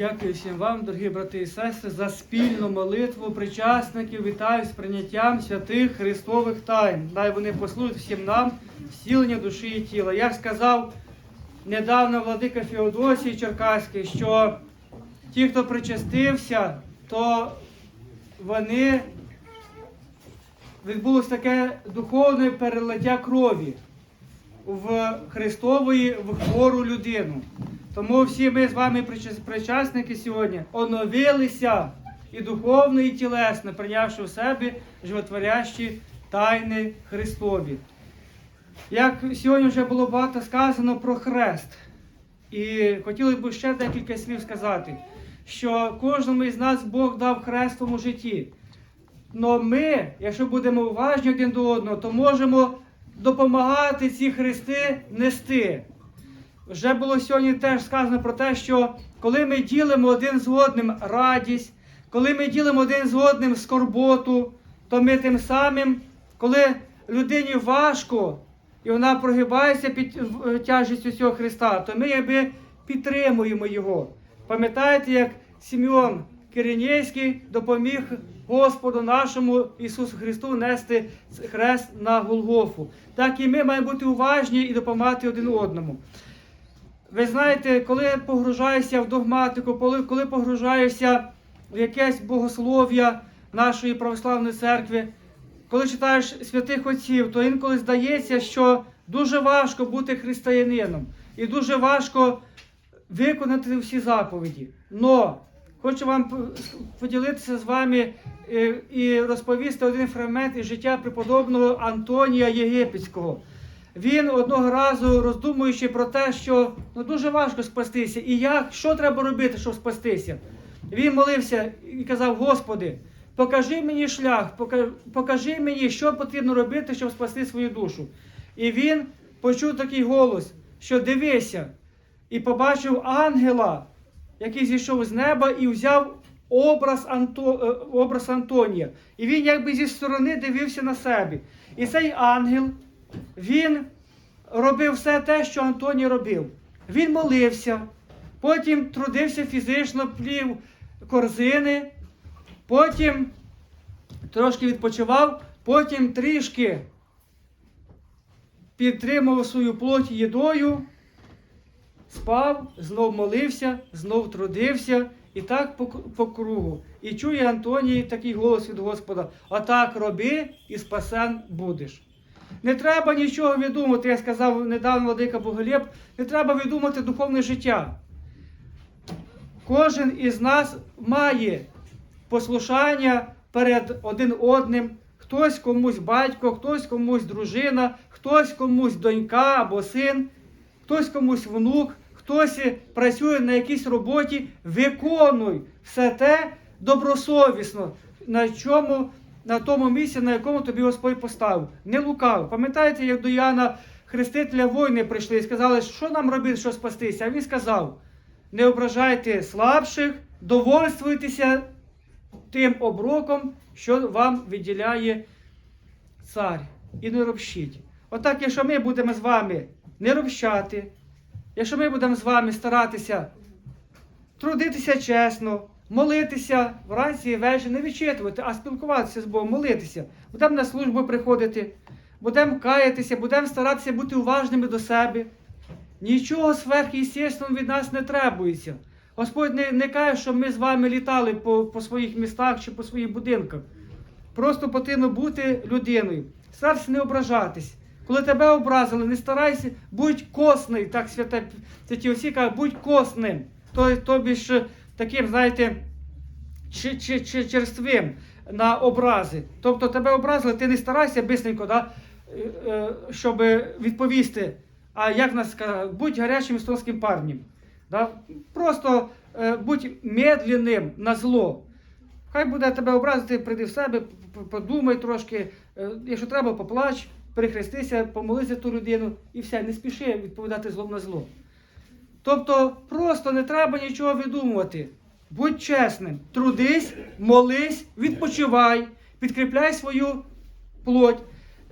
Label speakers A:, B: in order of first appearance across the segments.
A: Дякую всім вам, дорогі брати і сестри, за спільну молитву причасників. Вітаю з прийняттям святих Христових тайн. Дай вони послужать всім нам зцілення душі і тіла. Як сказав недавно владика Феодосій Черкаський, що ті, хто причастився, то вони відбулось таке духовне перелиття крові в Христової в хвору людину. Тому всі ми з вами причасники сьогодні оновилися і духовно, і тілесно, прийнявши в себе животворящі тайни Христові. Як сьогодні вже було багато сказано про хрест, і хотіли б ще декілька слів сказати, що кожному із нас Бог дав хрест в житті. Но ми, якщо будемо уважні один до одного, то можемо допомагати ці хрести нести. Вже було сьогодні теж сказано про те, що коли ми ділимо один з одним радість, коли ми ділимо один з одним скорботу, то ми тим самим, коли людині важко і вона прогибається під е, тяжістю цього Христа, то ми якби підтримуємо його. Пам'ятаєте, як Сімеон Киринєйський допоміг Господу нашому Ісусу Христу нести хрест на Голгофу. Так і ми маємо бути уважні і допомагати один одному. Ви знаєте, коли погружаюся в догматику, коли, погружаюся в якесь богослов'я нашої православної церкви, коли читаєш святих отців, то інколи здається, що дуже важко бути християнином і дуже важко виконати всі заповіді. Но хочу вам поділитися з вами е, і розповісти один фрагмент із життя преподобного Антонія Єгипетського. Він одного разу роздумуючи про те, що ну, дуже важко спастися, і як, що треба робити, щоб спастися. Він молився і казав: Господи, покажи мені шлях, покажи мені, що потрібно робити, щоб спасти свою душу. І він почув такий голос, що дивися, і побачив ангела, який зійшов з неба і взяв образ, Анто, е, образ Антонія. І він якби зі сторони дивився на себе. І цей ангел, він робив все те, що Антоній робив. Він молився, потім трудився фізично, плів корзини, потім трошки відпочивав, потім трішки підтримував свою плоть їдою, спав, знов молився, знов трудився. І так по, по кругу. І чує Антоній такий голос від Господа: Отак роби і спасен будеш. Не треба нічого відумати, я сказав недавно Владика Боголєб, не треба відумати духовне життя. Кожен із нас має послушання перед один одним. Хтось комусь батько, хтось комусь дружина, хтось комусь донька або син, хтось комусь внук, хтось працює на якійсь роботі. Виконуй все те добросовісно, на чому, на тому місці, на якому тобі Господь поставив. Не лукав. Пам'ятаєте, як до Яна Хрестителя воїни прийшли і сказали, що нам робити, щоб спастися? А він сказав: не ображайте слабших, довольствуйтеся тим оброком, що вам виділяє цар. І не робщіть. Отак, якщо ми будемо з вами не робщати, якщо ми будемо з вами старатися трудитися чесно, молитися вранці і ввечері, не відчитувати, а спілкуватися з Богом, молитися, будемо на службу приходити, будемо каятися, будемо старатися бути уважними до себе. Нічого сверхъестественного від нас не требується. Господь не, не каже, що ми з вами літали по, по своїх містах чи по своїх будинках. Просто потрібно бути людиною. Старайся не ображатись. Коли тебе образили, не старайся, будь косний, так святі осі кажуть, будь косним. То, тобі ж таким, знаєте, чи, чи, чи, черствим на образи. Тобто тебе образили, ти не старайся бисенько, да, е, е, щоб відповісти. А як нас сказали, будь гарячим естонським парнем. Да? Просто е, будь медленним на зло. Хай буде тебе образити, прийди в себе, подумай трошки. Якщо треба, поплач, перехрестися, помолися ту людину і все, не спіши відповідати злом на зло. Тобто просто не треба нічого видумувати. Будь чесним, трудись, молись, відпочивай, підкріпляй свою плоть.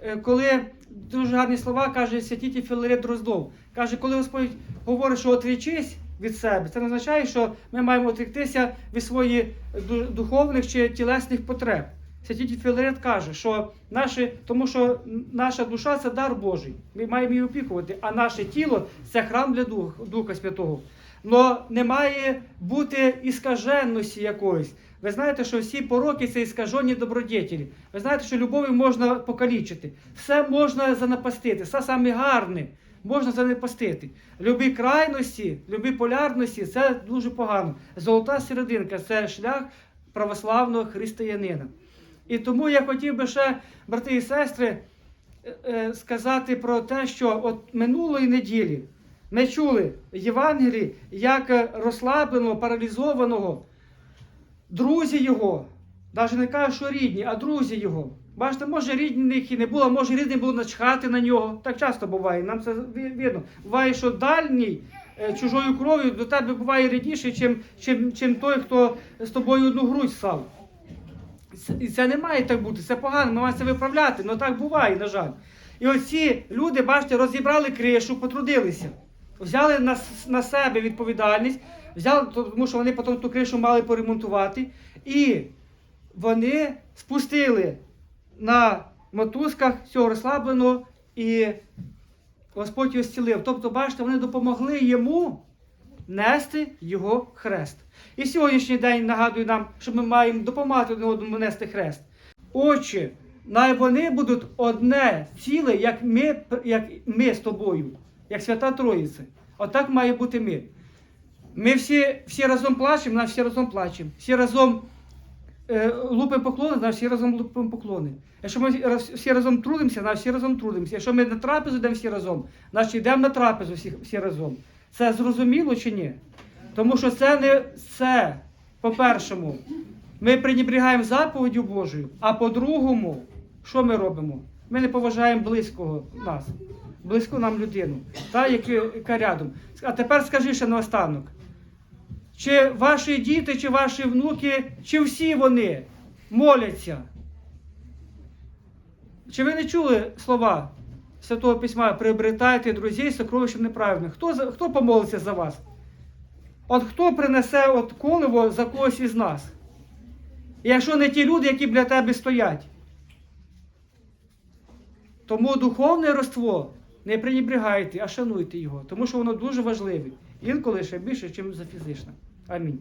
A: Е, Коли дуже гарні слова каже святіть Філарет Дроздов. Каже, коли Господь говорить, що отрічись від себе. Це не означає, що ми маємо отріктися від своїх духовних чи тілесних потреб. Святий Дід Філарет каже, що наше, тому що наша душа це дар Божий. Ми маємо її опікувати, а наше тіло це храм для Духа Святого. Но не має бути іскаженності якоїсь. Ви знаєте, що всі пороки це іскажені добродетелі. Ви знаєте, що любов'ю можна покалічити. Все можна занапастити, все саме гарне можна занапастити. Любі крайності, любі полярності це дуже погано. Золота серединка це шлях православного християнина. І тому я хотів би ще, брати і сестри, е, е, сказати про те, що от минулої неділі ми чули в Євангелії, як е, розслабленого, паралізованого друзі його, навіть не кажу, що рідні, а друзі його. Бачите, може рідних і не було, може рідний було начхати на нього. Так часто буває, нам це видно. Буває, що дальній е, чужою кров'ю до тебе буває рідніший, чим, чим, чим той, хто з тобою одну грудь став. І це не має так бути, це погано, ми маємо це виправляти, але так буває, на жаль. І оці люди, бачите, розібрали кришу, потрудилися, взяли на, на себе відповідальність, взяли, тому що вони потім ту кришу мали поремонтувати. І вони спустили на мотузках цього розслабленого, і Господь його зцілив. Тобто, бачите, вони допомогли йому нести його хрест. І сьогоднішній день нагадує нам, що ми маємо допомагати один одному нести хрест. Отче, най вони будуть одне ціле, як ми, як ми з тобою, як Свята Троїця. Отак має бути ми. Ми всі, всі разом плачемо, нас всі разом плачемо. Всі разом е, лупимо поклони, нас всі разом лупимо поклони. Якщо ми всі разом трудимося, нас всі разом трудимося. Якщо ми на трапезу йдемо всі разом, значить йдемо на трапезу всі, всі разом. Це зрозуміло чи ні? Тому що це не це, по-першому, ми пренебрігаємо заповіддю Божою, а по-другому, що ми робимо? Ми не поважаємо близького нас, близьку нам людину, та, яка, рядом. А тепер скажи ще наостанок. Чи ваші діти, чи ваші внуки, чи всі вони моляться? Чи ви не чули слова Святого Письма приобретайте друзей сокровищем неправильних? Хто, хто помолиться за вас? От хто принесе от коливо за когось із нас? Якщо не ті люди, які біля тебе стоять. Тому духовне роство не пренебрігайте, а шануйте його, тому що воно дуже важливе. Інколи ще більше, ніж за фізичне. Амінь.